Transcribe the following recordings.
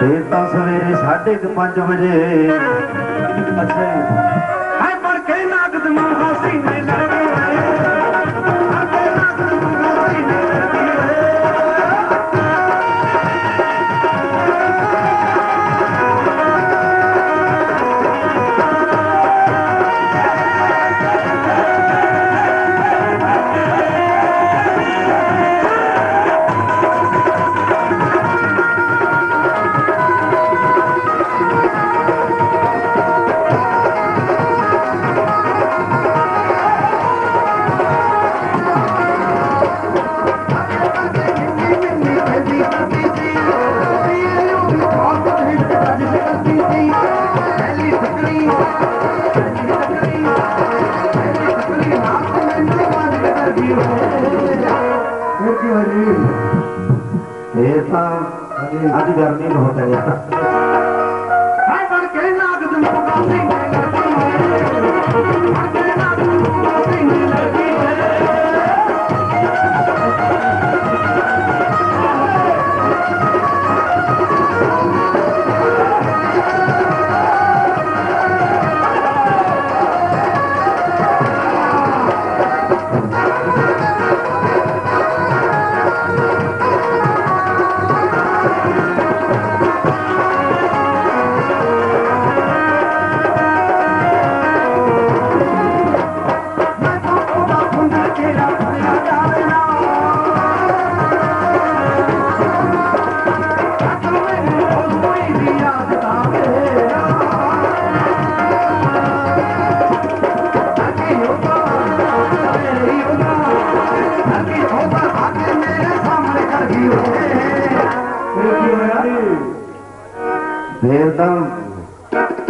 ਫੇਰ ਤਾਂ ਸਵੇਰੇ 5:30 ਵਜੇ ਅੱਛਾ मृत्यु अजीब ऐसा गर्मी होता है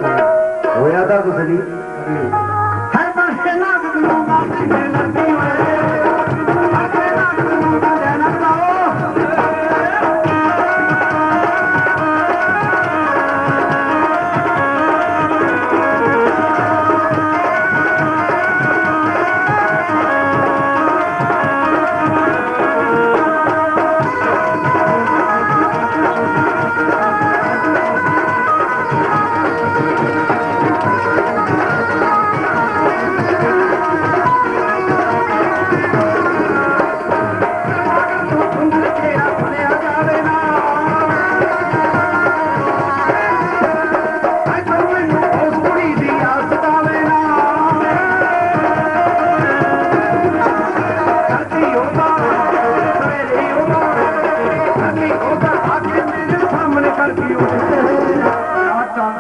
कुस जी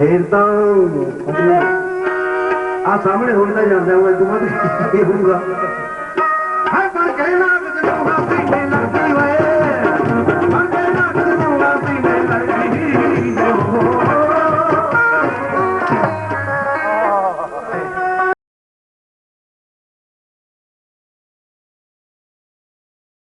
ਫੇਰ ਤਾਂ ਆ ਸਾਹਮਣੇ ਹੁੰਦਾ ਜਾਂਦਾ ਹੋਇਆ ਤੂੰ ਤੇ ਇਹ ਹੋਊਗਾ ਹਾਂ ਪਰ ਕਹਿਣਾ ਬਦਲੂਗਾ